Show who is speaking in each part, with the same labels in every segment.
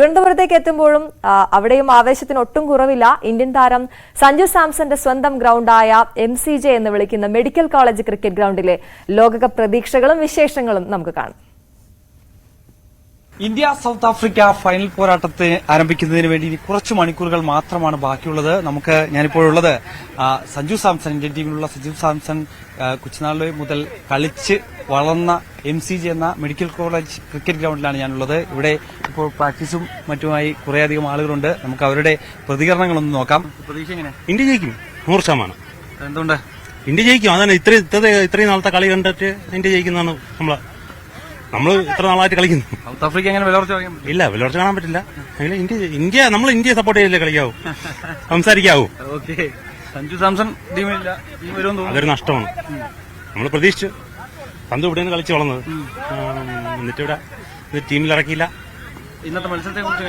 Speaker 1: തിരുവനന്തപുരത്തേക്ക് എത്തുമ്പോഴും അവിടെയും ആവേശത്തിന് ഒട്ടും കുറവില്ല. ഇന്ത്യൻ താരം സഞ്ജു സാംസന്റെ സ്വന്തം ഗ്രൗണ്ടായ എം സി ജെ എന്ന് വിളിക്കുന്ന മെഡിക്കൽ കോളേജ് ക്രിക്കറ്റ് ഗ്രൗണ്ടിലെ ലോകകപ്പ് പ്രതീക്ഷകളും വിശേഷങ്ങളും നമുക്ക് കാണാം.
Speaker 2: ഇന്ത്യ സൗത്ത് ആഫ്രിക്ക ഫൈനൽ പോരാട്ടത്തെ ആരംഭിക്കുന്നതിന് വേണ്ടി ഇനി കുറച്ച് മണിക്കൂറുകൾ മാത്രമാണ് ബാക്കിയുള്ളത്. നമുക്ക് ഞാനിപ്പോഴുള്ളത് സഞ്ജു സാംസൺ ഇന്ത്യൻ ടീമിലുള്ള സഞ്ജു സാംസൺ ആ, കൊച്ചുനാൾ മുതൽ കളിച്ച് വളർന്ന എം സി ജി എന്ന മെഡിക്കൽ കോളേജ് ക്രിക്കറ്റ് ഗ്രൗണ്ടിലാണ് ഞാനുള്ളത്. ഇവിടെ ഇപ്പോൾ പ്രാക്ടീസും മറ്റുമായി കുറേയധികം ആളുകളുണ്ട്. നമുക്ക് അവരുടെ പ്രതികരണങ്ങളൊന്ന് നോക്കാം. പ്രതീക്ഷ എങ്ങനെ?
Speaker 3: ഇന്ത്യ ജയിക്കും. നൂറ് ശതമാനം.
Speaker 2: എന്തുകൊണ്ട്
Speaker 3: ഇന്ത്യ ജയിക്കും. അതാണ് ഇത്രയും ഇത്രയും ഇത്രയും നാളത്തെ കളി കണ്ടിട്ട് ഇന്ത്യ ജയിക്കുന്നതാണ് നമ്മൾ നമ്മൾ ഇത്ര നാളായിട്ട് കളിക്കുന്നു.
Speaker 2: സൗത്ത് ആഫ്രിക്ക അങ്ങനെ വിലവർച്ച പറയാൻ പറ്റും?
Speaker 3: ഇല്ല വിലവർച്ച കാണാൻ പറ്റില്ല. അങ്ങനെ ഇന്ത്യ ഇന്ത്യ നമ്മൾ ഇന്ത്യയെ സപ്പോർട്ട് ചെയ്തില്ലേ കളിക്കാവൂ? സംസാരിക്കാവൂ?
Speaker 2: ഓക്കെ. സഞ്ജു സാംസൺ ടീമില്ല ടീം വരുമെന്ന് തോന്നുന്നു.
Speaker 3: അതൊരു നഷ്ടമാണ്. നമ്മൾ പ്രതീക്ഷിച്ചു. പന്ത് ഇവിടെയാണ് കളിച്ചു വളർന്നത്. എന്നിട്ട് ഇവിടെ ടീമിൽ ഇറക്കിയില്ല.
Speaker 2: ഇന്നത്തെ മത്സരത്തെ കുറിച്ച്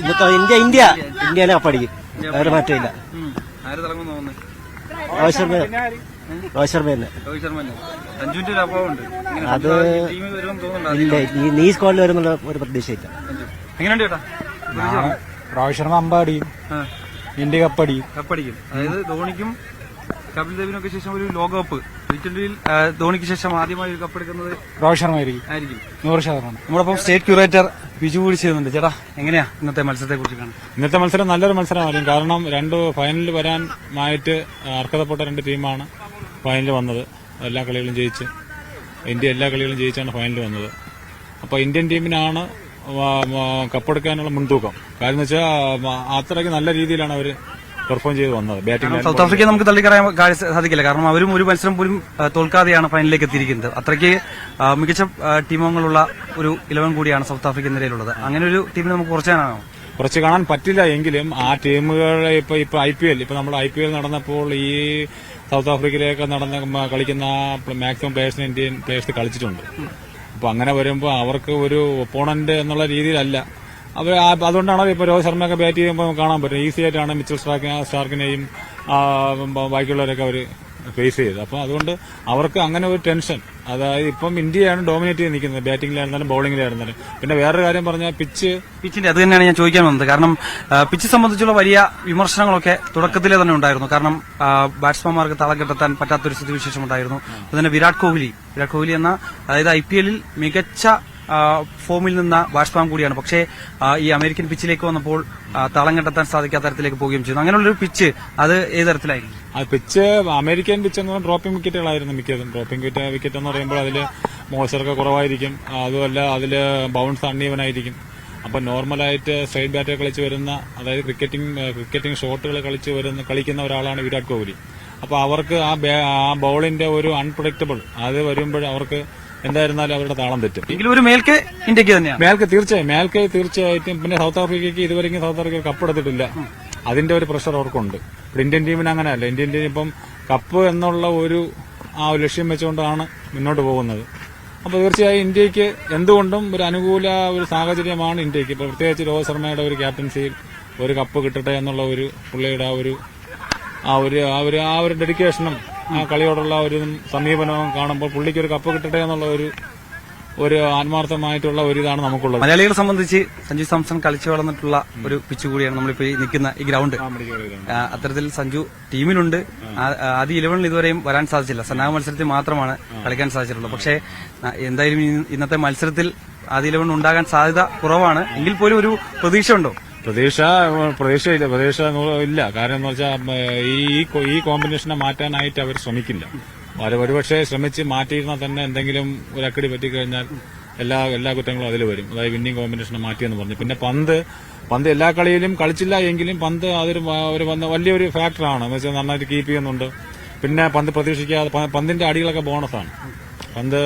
Speaker 4: ഇന്നത്തെ ഇന്ത്യ ഇന്ത്യ. ഇന്ത്യയിലെ അപ്പടിക്കും. വേറെ മാറ്റമില്ല.
Speaker 2: ആര് തിളങ്ങുന്നു തോന്നുന്നു?
Speaker 4: രോഹിത് ശർമ്മ രോഹിത് ശർമ്മ
Speaker 2: സഞ്ജുവിന്റെ ഒരു അഭാവമുണ്ട്.
Speaker 4: അത്
Speaker 2: ടീമിൽ വരുമെന്ന് തോന്നുന്നുണ്ടോ
Speaker 4: ഇല്ല ഈ നീ സ്കോഡിൽ വരുന്നുള്ള ഒരു പ്രതീക്ഷയില്ല.
Speaker 2: എങ്ങനെയുണ്ട് ചേട്ടാ?
Speaker 5: രോഹിത് ശർമ്മ? അമ്പടിയും
Speaker 2: ആ,
Speaker 5: ഇന്ത്യ കപ്പടിയും
Speaker 2: കപ്പടിക്കും. അതായത് ധോണിക്കും കപിൽ ദേവിനൊക്കെ ശേഷം ഒരു ലോകകപ്പ്. ടി ട്വന്റിയിൽ ധോണിക്ക് ശേഷം ആദ്യമായി ഒരു കപ്പെടുക്കുന്നത്
Speaker 5: രോഹിത് ശർമ്മ ആയിരിക്കും.
Speaker 2: ആയിരിക്കും.
Speaker 5: നൂറ് ശതമാനം.
Speaker 2: നമ്മളിപ്പം സ്റ്റേറ്റ് ക്യൂറേറ്റർ ബിജു കൂടി ചെയ്യുന്നുണ്ട്. ചേട്ടാ എങ്ങനെയാ ഇന്നത്തെ മത്സരത്തെ കുറിച്ച് കാണാം
Speaker 5: ഇന്നത്തെ മത്സരം നല്ലൊരു മത്സരമായിരിക്കും. കാരണം രണ്ട് ഫൈനലിൽ വരാനായിട്ട് അർഹതപ്പെട്ട രണ്ട് ടീമാണ് ഫൈനലിൽ വന്നത്. എല്ലാ കളികളും ജയിച്ച്. ഇന്ത്യ എല്ലാ കളികളും ജയിച്ചാണ് ഫൈനലിൽ വന്നത്. അപ്പോൾ ഇന്ത്യൻ ടീമിനാണ് കപ്പെടുക്കാനുള്ള മുൻതൂക്കം. കാര്യം എന്ന് വെച്ചാൽ അത്രയ്ക്ക് നല്ല രീതിയിലാണ് അവർ പെർഫോം ചെയ്ത് വന്നത്. ബാറ്റിംഗ്
Speaker 2: സൗത്ത് ആഫ്രിക്കയെ നമുക്ക് തള്ളിക്കറിയാൻ സാധിക്കില്ല. കാരണം അവരും ഒരു മത്സരം പോലും തോൽക്കാതെയാണ് ഫൈനലിലേക്ക് എത്തിയിരിക്കുന്നത്. അത്രയ്ക്ക് മികച്ച ടീമുകളുള്ള ടീമംഗങ്ങളുള്ള ഒരു ഇലവൻ കൂടിയാണ് സൗത്ത് ആഫ്രിക്ക നിലയിലുള്ളത്. അങ്ങനെ ഒരു ടീമിനെ നമുക്ക് കുറച്ചാണോ
Speaker 5: കുറച്ച് കാണാൻ പറ്റില്ല എങ്കിലും ആ ടീമുകളെ ഇപ്പൊ ഇപ്പൊ ഐ പി എൽ ഇപ്പൊ നമ്മൾ ഐ പി എൽ നടന്നപ്പോൾ ഈ സൗത്ത് ആഫ്രിക്കയിലൊക്കെ നടന്ന കളിക്കുന്ന മാക്സിമം പ്ലേയേഴ്സിന് ഇന്ത്യൻ പ്ലേയേഴ്സ് കളിച്ചിട്ടുണ്ട്. അപ്പൊ അങ്ങനെ വരുമ്പോൾ അവർക്ക് ഒരു ഒപ്പോണന്റ് എന്നുള്ള രീതിയിലല്ല. അവർ അതുകൊണ്ടാണ് ഇപ്പൊ രോഹിത് ശർമ്മയൊക്കെ ബാറ്റ് ചെയ്യുമ്പോൾ കാണാൻ പറ്റും ഈസി ആയിട്ടാണ് മിച്ചൽ സ്റ്റാർക്ക് സ്റ്റാർക്കിനെയും ബാക്കിയുള്ളവരൊക്കെ അവർ ഫേസ് ചെയ്തത്. അപ്പോൾ അതുകൊണ്ട് അവർക്ക് അങ്ങനെ ഒരു ടെൻഷൻ അതായത് ഇപ്പം ഇന്ത്യയാണ് ഡോമിനേറ്റ് ചെയ്ത് നിൽക്കുന്നത്. ബാറ്റിംഗിലായിരുന്നാലും ബൗളിംഗിലായിരുന്നാലും പിന്നെ വേറൊരു കാര്യം പറഞ്ഞാൽ പിച്ച്
Speaker 2: പിച്ചിന്റെ അത് തന്നെയാണ് ഞാൻ ചോദിക്കാൻ വന്നത്. കാരണം പിച്ച് സംബന്ധിച്ചുള്ള വലിയ വിമർശനങ്ങളൊക്കെ തുടക്കത്തിലെ തന്നെ ഉണ്ടായിരുന്നു. കാരണം ബാറ്റ്സ്മാൻമാർക്ക് തളം കെട്ടെത്താൻ പറ്റാത്തൊരു സ്ഥിതിവിശേഷം ഉണ്ടായിരുന്നു. അതുതന്നെ വിരാട് കോഹ്ലി. വിരാട് കോഹ്ലി എന്ന അതായത് ഐ മികച്ച ഫോമിൽ നിന്ന ബാറ്റ്സ്മാൻ കൂടിയാണ്. പക്ഷേ ഈ അമേരിക്കൻ പിച്ചിലേക്ക് വന്നപ്പോൾ തളം കണ്ടെത്താൻ സാധിക്കാത്ത തരത്തിലേക്ക് പോവുകയും ചെയ്തു. അങ്ങനെയുള്ളൊരു പിച്ച് അത് ഏത് തരത്തിലായിരുന്നു?
Speaker 5: ആ പിച്ച് അമേരിക്കൻ പിച്ച് എന്ന് പറഞ്ഞാൽ ഡ്രോപ്പിംഗ് വിക്കറ്റുകളായിരുന്നു മിക്കതും. ഡ്രോപ്പിംഗ് വിക്കറ്റ് വിക്കറ്റ് എന്ന് പറയുമ്പോൾ അതിൽ മോശമൊക്കെ കുറവായിരിക്കും. അതുമല്ല അതിൽ ബൗൺസ് അണ്ണീവനായിരിക്കും അപ്പൊ നോർമലായിട്ട് സൈഡ് ബാറ്റ് കളിച്ച് വരുന്ന അതായത് ക്രിക്കറ്റിംഗ് ക്രിക്കറ്റിംഗ് ഷോട്ടുകൾ കളിച്ച് വരുന്ന കളിക്കുന്ന ഒരാളാണ് വിരാട് കോഹ്ലി. അപ്പൊ അവർക്ക് ആ ബോളിന്റെ ഒരു അൺപ്രഡിക്റ്റബിൾ അത് വരുമ്പോൾ അവർക്ക് എന്തായിരുന്നാലും അവരുടെ താളം തെറ്റും.
Speaker 2: എങ്കിലും ഒരു മേൽക്ക് ഇന്ത്യയ്ക്ക് തന്നെയാണ്.
Speaker 5: മേൽക്കെ തീർച്ചയായും മേൽക്ക് തീർച്ചയായിട്ടും പിന്നെ സൗത്ത് ആഫ്രിക്കയ്ക്ക് ഇതുവരെയും സൗത്ത് ആഫ്രിക്ക കപ്പെടുത്തിട്ടില്ല അതിന്റെ ഒരു പ്രഷർ അവർക്കുണ്ട്. ഇവിടെ ഇന്ത്യൻ ടീമിന് അങ്ങനെയല്ല. ഇന്ത്യൻ ടീം ഇപ്പം കപ്പ് എന്നുള്ള ഒരു ആ ലക്ഷ്യം വെച്ചുകൊണ്ടാണ് മുന്നോട്ട് പോകുന്നത്. അപ്പോൾ തീർച്ചയായും ഇന്ത്യയ്ക്ക് എന്തുകൊണ്ടും ഒരു അനുകൂല ഒരു സാഹചര്യമാണ് ഇന്ത്യയ്ക്ക്. പ്രത്യേകിച്ച് രോഹിത് ശർമ്മയുടെ ഒരു ക്യാപ്റ്റൻസിയിൽ ഒരു കപ്പ് കിട്ടട്ടെ എന്നുള്ള ഒരു പുള്ളിയുടെ ആ ഒരു ആ ഒരു ആ ഒരു ഡെഡിക്കേഷനും ആ കളിയോടുള്ള ഒരു സമീപനവും കാണുമ്പോൾ പുള്ളിക്ക് ഒരു കപ്പ് കിട്ടട്ടെ എന്നുള്ള ഒരു ഒരു ആത്മാർത്ഥമായിട്ടുള്ള ഒരു ഇതാണ് നമുക്കുള്ളത്.
Speaker 2: മലയാളികളെ സംബന്ധിച്ച് സഞ്ജു സാംസൺ കളിച്ചു വളർന്നിട്ടുള്ള ഒരു പിച്ച് കൂടിയാണ് നമ്മളിപ്പോ നിൽക്കുന്ന ഈ ഗ്രൗണ്ട്. അത്തരത്തിൽ സഞ്ജു ടീമിലുണ്ട്. ആദ്യ ഇലവനിൽ ഇതുവരെയും വരാൻ സാധിച്ചില്ല. സന്നാഹ മത്സരത്തിൽ മാത്രമാണ് കളിക്കാൻ സാധിച്ചിട്ടുള്ളത്. പക്ഷേ എന്തായാലും ഇന്നത്തെ മത്സരത്തിൽ ആദ്യ ഇലവൻ ഉണ്ടാകാൻ സാധ്യത കുറവാണ്. എങ്കിൽ പോലും ഒരു പ്രതീക്ഷ ഉണ്ടോ
Speaker 5: പ്രതീക്ഷ പ്രതീക്ഷയില്ല പ്രതീക്ഷ ഇല്ല. കാരണം എന്ന് വെച്ചാൽ ഈ ഈ കോമ്പിനേഷനെ മാറ്റാനായിട്ട് അവർ ശ്രമിക്കില്ല. അവർ ഒരുപക്ഷെ ശ്രമിച്ച് മാറ്റിയിരുന്നാൽ തന്നെ എന്തെങ്കിലും ഒരു അക്കടി പറ്റിക്കഴിഞ്ഞാൽ എല്ലാ എല്ലാ കുറ്റങ്ങളും അതിൽ വരും. അതായത് വിന്നിംഗ് കോമ്പിനേഷനെ മാറ്റിയെന്ന് പറഞ്ഞു. പിന്നെ പന്ത് പന്ത് എല്ലാ കളിയിലും കളിച്ചില്ല എങ്കിലും പന്ത് അതൊരു ഒരു വന്ന വലിയൊരു ഫാക്ടറാണ് എന്ന് വെച്ചാൽ നന്നായിട്ട് കീപ്പ് ചെയ്യുന്നുണ്ട്. പിന്നെ പന്ത് പ്രതീക്ഷിക്കാതെ പന്തിന്റെ അടികളൊക്കെ ബോണസാണ് പന്ത്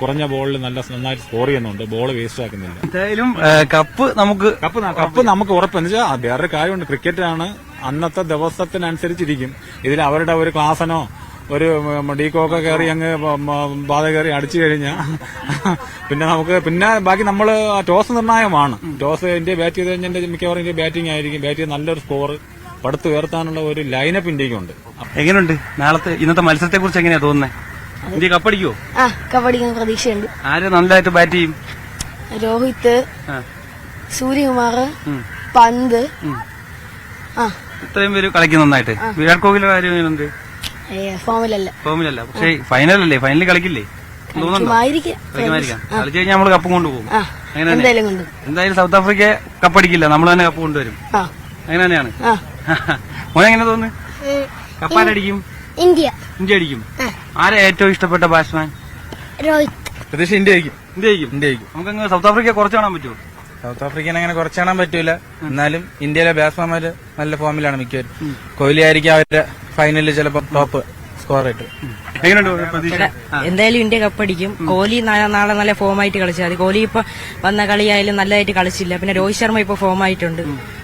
Speaker 5: കുറഞ്ഞ ബോളിൽ നല്ല നന്നായിട്ട് സ്കോർ ചെയ്യുന്നുണ്ട്. ബോൾ വേസ്റ്റ് ആക്കുന്നില്ല.
Speaker 2: എന്തായാലും കപ്പ് നമുക്ക്
Speaker 5: കപ്പ് കപ്പ് നമുക്ക് ഉറപ്പെന്ന് വെച്ചാൽ വേറൊരു കാര്യമുണ്ട്. ക്രിക്കറ്റാണ് അന്നത്തെ ദിവസത്തിനനുസരിച്ചിരിക്കും. ഇതിൽ അവരുടെ ഒരു ക്ലാസനോ ഒരു ഡീക്കോക്കെ കയറി അങ്ങ് ബാധ കയറി അടിച്ചു കഴിഞ്ഞാൽ പിന്നെ നമുക്ക് പിന്നെ ബാക്കി നമ്മൾ ടോസ് നിർണായകമാണ്. ടോസ് ഇന്ത്യ ബാറ്റ് ചെയ്ത് കഴിഞ്ഞാൽ മിക്കവാറും ഇന്ത്യ ബാറ്റിംഗ് ആയിരിക്കും. ബാറ്റ് ചെയ്ത് നല്ലൊരു സ്കോർ പടുത്തുയർത്താനുള്ള ഒരു ലൈനപ്പ് ഇന്ത്യക്കുണ്ട്.
Speaker 2: എങ്ങനെയുണ്ട് നാളത്തെ ഇന്നത്തെ മത്സരത്തെ കുറിച്ച് എങ്ങനെയാ തോന്നുന്നത് ഇന്ത്യ കപ്പടിക്കോ
Speaker 6: ആ കബഡിക്കുന്ന പ്രതീക്ഷയുണ്ട്.
Speaker 2: ആര് നല്ലതായിട്ട് ബാറ്റ് ചെയ്യും?
Speaker 6: രോഹിത്
Speaker 2: ആ.
Speaker 6: സൂര്യകുമാർ പന്ത്. ആ.
Speaker 2: ഇത്രയും പേര് കളിക്കും നന്നായിട്ട്. വിരാട് കോഹ്ലിയുടെ കാര്യം എങ്ങനെയുണ്ട്?
Speaker 6: ഫോമിലല്ല.
Speaker 2: ഫോമിലല്ല. പക്ഷേ ഫൈനലല്ലേ ഫൈനലിൽ കളിക്കില്ലേ? കളിച്ചു കഴിഞ്ഞാൽ നമ്മൾ കപ്പ് കൊണ്ടുപോകും. അങ്ങനെ തന്നെ.
Speaker 6: എന്തായാലും കൊണ്ട്
Speaker 2: എന്തായാലും സൗത്ത് ആഫ്രിക്ക കപ്പടിക്കില്ല നമ്മൾ തന്നെ കപ്പ് കൊണ്ടുവരും.
Speaker 6: ആ.
Speaker 2: അങ്ങനെ തന്നെയാണ്.
Speaker 6: മോനെങ്ങനെ
Speaker 2: മോനെ എങ്ങനെ തോന്നുന്നു? കപ്പാരടിക്കും
Speaker 7: ഇന്ത്യ.
Speaker 2: ഇന്ത്യ അടിക്കും. ആരാ ഏറ്റവും ഇഷ്ടപ്പെട്ട ബാറ്റ്സ്മാൻ
Speaker 7: രോഹിത്.
Speaker 8: പ്രതീക്ഷ ഇന്ത്യ
Speaker 2: നമുക്ക് സൗത്ത് ആഫ്രിക്ക കുറച്ച് കാണാൻ പറ്റുമോ?
Speaker 8: സൗത്ത് ആഫ്രിക്കനെ അങ്ങനെ കുറച്ച് കാണാൻ പറ്റൂല. എന്നാലും ഇന്ത്യയിലെ ബാറ്റ്സ്മാൻമാര് നല്ല ഫോമിലാണ് മിക്കവരും. കോഹ്ലി ആയിരിക്കും അവരുടെ ഫൈനലിൽ ചിലപ്പോൾ ടോപ്പ് സ്കോർ ആയിട്ട്.
Speaker 9: എന്തായാലും ഇന്ത്യ കപ്പടിക്കും കോഹ്ലി നാളെ നല്ല ഫോമായിട്ട് കളിച്ചാൽ മതി. കോഹ്ലി ഇപ്പൊ വന്ന കളിയായാലും നല്ലതായിട്ട് കളിച്ചില്ല. പിന്നെ രോഹിത് ശർമ്മ ഇപ്പൊ ഫോമായിട്ടുണ്ട്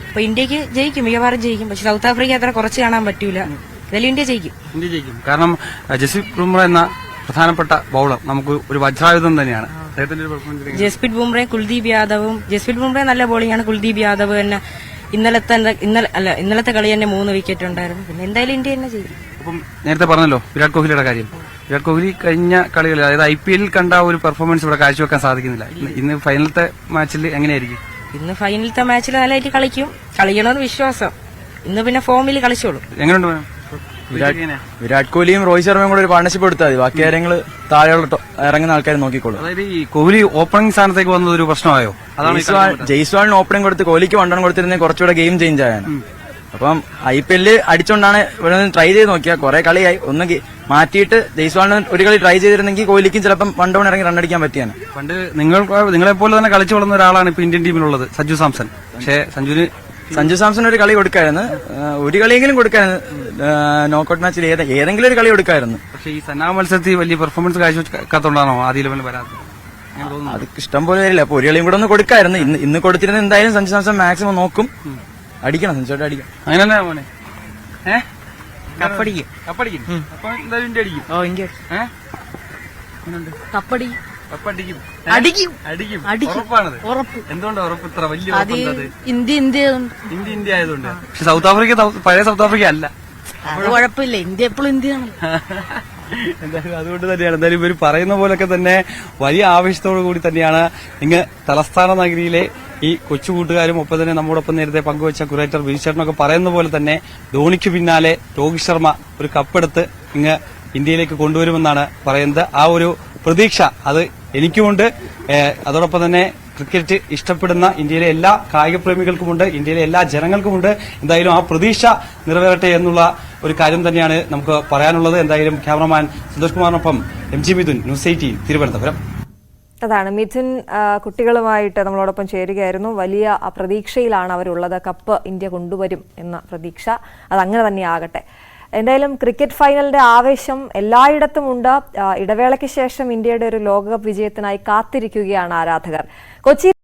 Speaker 9: അപ്പൊ ഇന്ത്യയ്ക്ക് ജയിക്കും. മികവാറും ജയിക്കും. പക്ഷെ സൗത്ത് ആഫ്രിക്ക അത്ര കുറച്ച് കാണാൻ പറ്റൂല. എന്തായാലും ഇന്ത്യ ജയിക്കും.
Speaker 2: ഇന്ത്യ ജയിക്കും. കാരണം ജസ്പ്രീത് ബുംറ എന്ന പ്രധാനപ്പെട്ട ബൗളർ നമുക്ക് ഒരു വജ്രായുധം തന്നെയാണ്.
Speaker 9: ജസ്പ്രീത് ബുംറയും കുൽദീപ് യാദവും ജസ്പ്രീത് ബുംറ നല്ല ബോളിംഗ് ആണ്. കുൽദീപ് യാദവ് തന്നെ ഇന്നലത്തെ ഇന്നലെ അല്ല ഇന്നലത്തെ കളി തന്നെ മൂന്ന് വിക്കറ്റ് ഉണ്ടായിരുന്നു. പിന്നെ എന്തായാലും ഇന്ത്യ തന്നെ ജയിക്കും.
Speaker 2: അപ്പം നേരത്തെ പറഞ്ഞല്ലോ വിരാട് കോഹ്ലിയുടെ കാര്യം. വിരാട് കോഹ്ലി കഴിഞ്ഞ കളികളിൽ അതായത് ഐ പി എല്ലിൽ കണ്ട ഒരു പെർഫോമൻസ് ഇവിടെ കാഴ്ചവെക്കാൻ സാധിക്കുന്നില്ല. ഇന്ന് ഫൈനലത്തെ മാച്ചിൽ എങ്ങനെയായിരിക്കും?
Speaker 9: ഇന്ന് ഫൈനലത്തെ മാച്ചിൽ നല്ലതായിട്ട് കളിക്കും. കളിക്കണമെന്ന് വിശ്വാസം. ഇന്ന് പിന്നെ ഫോമിൽ കളിച്ചോളൂ.
Speaker 2: എങ്ങനെയുണ്ട്?
Speaker 8: വിരാട് കോഹ്ലിയും രോഹിത് ശർമ്മയും കൂടെ ഒരു പാർട്ണർഷിപ്പ് എടുത്താൽ മതി. ബാക്കി കാര്യങ്ങൾ താഴെയുള്ള ഇറങ്ങുന്ന ആൾക്കാർ നോക്കിക്കോളൂ.
Speaker 2: അതായത് ഈ കോഹ്ലി ഓപ്പണിംഗ് സ്ഥാനത്തേക്ക് വന്നത് ഒരു പ്രശ്നമായോ?
Speaker 8: ജയ്സ്വാളിന് ഓപ്പണിംഗ് കൊടുത്ത് കോഹ്ലിക്ക് വണ്ടണം കൊടുത്തിരുന്നെങ്കിൽ കുറച്ചുകൂടെ ഗെയിം ചേഞ്ച് ആയാണ് അപ്പം ഐ പി എല്ലിൽ അടിച്ചുകൊണ്ടാണ് ഇവിടെ ട്രൈ ചെയ്ത് നോക്കിയാൽ കുറെ കളിയായി ഒന്ന് മാറ്റിയിട്ട് ജയ്സ്വാളിന് ഒരു കളി ട്രൈ ചെയ്തിരുന്നെങ്കിൽ കോഹ്ലിക്കും ചിലപ്പം വൺ ഡൗൺ ഇറങ്ങി റണ്ണടിക്കാൻ പറ്റിയാണ്
Speaker 2: പണ്ട് നിങ്ങൾ നിങ്ങളെപ്പോലെ തന്നെ കളിച്ചു വളർന്ന ഒരാളാണ് ഇപ്പൊ ഇന്ത്യൻ ടീമിലുള്ളത് സഞ്ജു സാംസൺ. പക്ഷേ സഞ്ജുവിന്
Speaker 8: സഞ്ജു സാംസൺ ഒരു കളി കൊടുക്കായിരുന്നു. ഒരു കളിയെങ്കിലും കൊടുക്കായിരുന്നു. നോക്കൌട്ട് മാച്ചിൽ ഏത- ഏതെങ്കിലും ഒരു കളി കൊടുക്കായിരുന്നു.
Speaker 2: പക്ഷേ ഈ സന്നാഹ മത്സരത്തിൽ വലിയ പെർഫോമൻസ് കാഴ്ചവെക്കാത്തോണ്ടാണോ ആദ്യ ലെവലിൽ വരാത്തത്?
Speaker 8: അത് ഇഷ്ടം പോലെ വരില്ല. അപ്പൊ ഒരു കളിയും കൂടെ ഒന്ന് കൊടുക്കായിരുന്നു. ഇന്ന് ഇന്ന് കൊടുത്തിരുന്ന എന്തായാലും സഞ്ജു സാംസൺ മാക്സിമം നോക്കും. അടിക്കണം സഞ്ജു ചേട്ടാ അടിക്കണം
Speaker 2: അങ്ങനെ തന്നെ മോനെ? ഏഹ്
Speaker 9: കപ്പടിക്കും.
Speaker 2: കപ്പടിക്കും. അപ്പൊ എന്തായാലും ഇന്ത്യ അടിക്കും.
Speaker 9: ഓ ഇന്ത്യ
Speaker 2: ഏഹ് കപ്പടിക്കും
Speaker 9: അടിക്കും.
Speaker 2: അടിക്കും.
Speaker 9: അടിക്കും.
Speaker 2: ഉറപ്പാണത്.
Speaker 9: ഉറപ്പ്.
Speaker 2: എന്തുകൊണ്ടാ ഉറപ്പ്? ഇത്ര വലിയ
Speaker 9: ഇന്ത്യ ഇന്ത്യ
Speaker 2: ഇന്ത്യ ഇന്ത്യ ആയതുകൊണ്ട്. പക്ഷെ സൗത്ത് ആഫ്രിക്ക പഴയ സൗത്ത് ആഫ്രിക്ക അല്ല.
Speaker 9: അത് കുഴപ്പമില്ല. ഇന്ത്യ എപ്പോഴും ഇന്ത്യയാണ്.
Speaker 2: എന്തായാലും അതുകൊണ്ട് തന്നെയാണ്. എന്തായാലും ഇവർ പറയുന്ന പോലൊക്കെ തന്നെ വലിയ ആവേശത്തോടു കൂടി തന്നെയാണ് ഇങ്ങ് തലസ്ഥാന നഗരിയിലെ ഈ കൊച്ചു കൂട്ടുകാരും ഒപ്പം തന്നെ നമ്മോടൊപ്പം നേരത്തെ പങ്കുവച്ച കുറേറ്റർ ബിരിച്ചേട്ടനൊക്കെ പറയുന്ന പോലെ തന്നെ ധോണിക്ക് പിന്നാലെ രോഹിത് ശർമ്മ ഒരു കപ്പെടുത്ത് ഇങ്ങ് ഇന്ത്യയിലേക്ക് കൊണ്ടുവരുമെന്നാണ് പറയുന്നത്. ആ ഒരു പ്രതീക്ഷ അത് എനിക്കുമുണ്ട്. അതോടൊപ്പം തന്നെ ക്രിക്കറ്റ് ഇഷ്ടപ്പെടുന്ന ഇന്ത്യയിലെ എല്ലാ കായിക പ്രേമികൾക്കുമുണ്ട് ഇന്ത്യയിലെ എല്ലാ ജനങ്ങൾക്കുമുണ്ട്. എന്തായാലും ആ പ്രതീക്ഷ നിറവേറട്ടെ എന്നുള്ള ഒരു കാര്യം തന്നെയാണ് നമുക്ക് പറയാനുള്ളത്. എന്തായാലും cameraman Santhosh കുമാറിനൊപ്പം M G Mithun News Eighteen Thiruvananthapuram.
Speaker 1: അതാണ്. മിഥുൻ കുട്ടികളുമായിട്ട് നമ്മളോടൊപ്പം ചേരുകയായിരുന്നു. വലിയ പ്രതീക്ഷയിലാണ് അവരുള്ളത്. കപ്പ് ഇന്ത്യ കൊണ്ടുവരും എന്ന പ്രതീക്ഷ. അതങ്ങനെ തന്നെ ആകട്ടെ. എന്തായാലും ക്രിക്കറ്റ് ഫൈനലിന്റെ ആവേശം എല്ലായിടത്തും ഉണ്ട്. ഇടവേളയ്ക്ക് ശേഷം ഇന്ത്യയുടെ ഒരു ലോകകപ്പ് വിജയത്തിനായി കാത്തിരിക്കുകയാണ് ആരാധകർ. കൊച്ചി